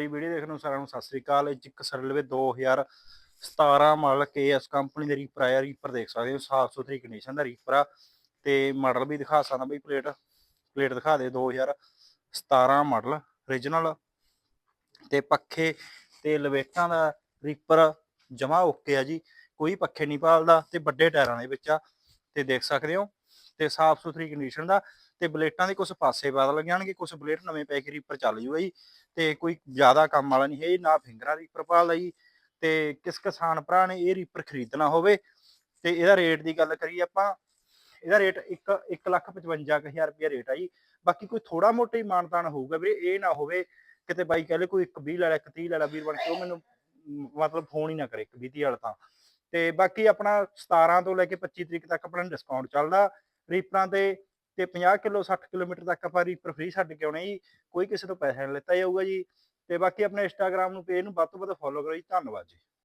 ਜੀ ਵੀਡੀਓ ਦੇਖਣ ਨੂੰ ਸਾਰਿਆਂ ਨੂੰ ਸਤਿ ਸ੍ਰੀ ਅਕਾਲ। ਇੱਕ ਸਰਲਵੇ 2017 ਮਾਡਲ ਕੇਐਸ ਕੰਪਨੀ ਦੇ ਰੀਪਰ ਆਇਆ ਰੀਪਰ ਦੇਖ ਸਕਦੇ ਹੋ, ਸਾਫ਼ ਸੁਥਰੀ ਕੰਡੀਸ਼ਨ ਦਾ ਰੀਪਰ ਆ। ਤੇ ਮਾਡਲ ਵੀ ਦਿਖਾ ਸਕਦਾ ਬਈ ਪਲੇਟ ਪਲੇਟ ਦਿਖਾ ਦੇ 2017 ਮਾਡਲ origignal ਤੇ ਪੱਖੇ ਤੇ ਲਵੇਟਾਂ ਦਾ ਰੀਪਰ ਜਮਾ ਓਕੇ ਆ ਜੀ। ਕੋਈ ਪੱਖੇ ਨਹੀਂ ਪਾਲਦਾ ਤੇ ਵੱਡੇ ਟਾਇਰਾਂ ਦੇ ਵਿੱਚ ਆ। ਤੇ ਦੇਖ ਸਕਦੇ ਹੋ ਤੇ ਸਾਫ਼ ਸੁਥਰੀ ਕੰਡੀਸ਼ਨ ਦਾ ਤੇ ਬਲੇਟਾਂ ਦੇ ਕੁਝ ਪਾਸੇ ਬਦਲ ਜਾਣਗੇ ਕੁਝ ਬਲੇਟ ਨਵੇਂ ਪੈ ਕੇ ਰੀਪਰ ਚੱਲ ਜੂਗਾ ਜੀ, ਤੇ ਕੋਈ ਜ਼ਿਆਦਾ ਕੰਮ ਵਾਲਾ ਨਹੀਂ ਹੈ ਇਹ ਨਾ ਫਿੰਗਰਾਂ ਰੀਪਰ ਪਾਲਦਾ ਜੀ, ਤੇ ਕਿਸ ਕਿਸਾਨ ਭਰਾ ਨੇ ਇਹ ਰੀਪਰ ਖਰੀਦਣਾ ਹੋਵੇ, ਤੇ ਇਹਦਾ ਰੇਟ ਦੀ ਗੱਲ ਕਰੀਏ ਆਪਾਂ, ਇਹਦਾ ਰੇਟ 1 155000 ਰੁਪਏ ਰੇਟ ਆ ਜੀ, ਬਾਕੀ ਕੋਈ ਥੋੜਾ ਮੋਟਾ ਹੀ ਮਾਨਤਾਨ ਹੋਊਗਾ ਵੀਰੇ, ਇਹ ਨਾ ਹੋਵੇ, ਕਿਤੇ ਬਾਈ ਕਹਲੇ ਕੋਈ ਇੱਕ 20 ਲੈ ਲੈ, ਇੱਕ 30 ਲੈ ਲੈ, ਵੀਰ ਬਣ ਕੇ ਉਹ ਮੈਨੂੰ ਮਤਲਬ ਫੋਨ ਹੀ ਨਾ ਕਰੇ ਇੱਕ 20 30 ਵਾਲਾ ਤਾਂ, ਤੇ ਬਾਕੀ ਆਪਣਾ 17 ਤੋਂ ਲੈ ਕੇ 25 ਤਰੀਕ ਤੱਕ ਆਪਣਾ ਡਿਸਕਾਊਂਟ ਚੱਲਦਾ ਰੀਪਰਾਂ ਤੇ ਤੇ 50 ਕਿਲੋ 60 ਕਿਲੋਮੀਟਰ ਤੱਕ ਆਪਾਂ ਰੀਪਰ ਫ੍ਰੀ ਛੱਡ ਕੇ ਆਉਣੇ ਜੀ। ਕੋਈ ਕਿਸੇ ਤੋਂ ਪੈਸਾ ਨਹੀਂ ਲਿੱਤਾ ਜਾਊਗਾ ਜੀ। ਤੇ ਬਾਕੀ ਆਪਣੇ ਇੰਸਟਾਗ੍ਰam ਨੂੰ ਪੇਜ ਨੂੰ ਵੱਧ ਤੋਂ ਵੱਧ ਫੋਲੋ ਕਰੋ ਜੀ। ਧੰਨਵਾਦ ਜੀ।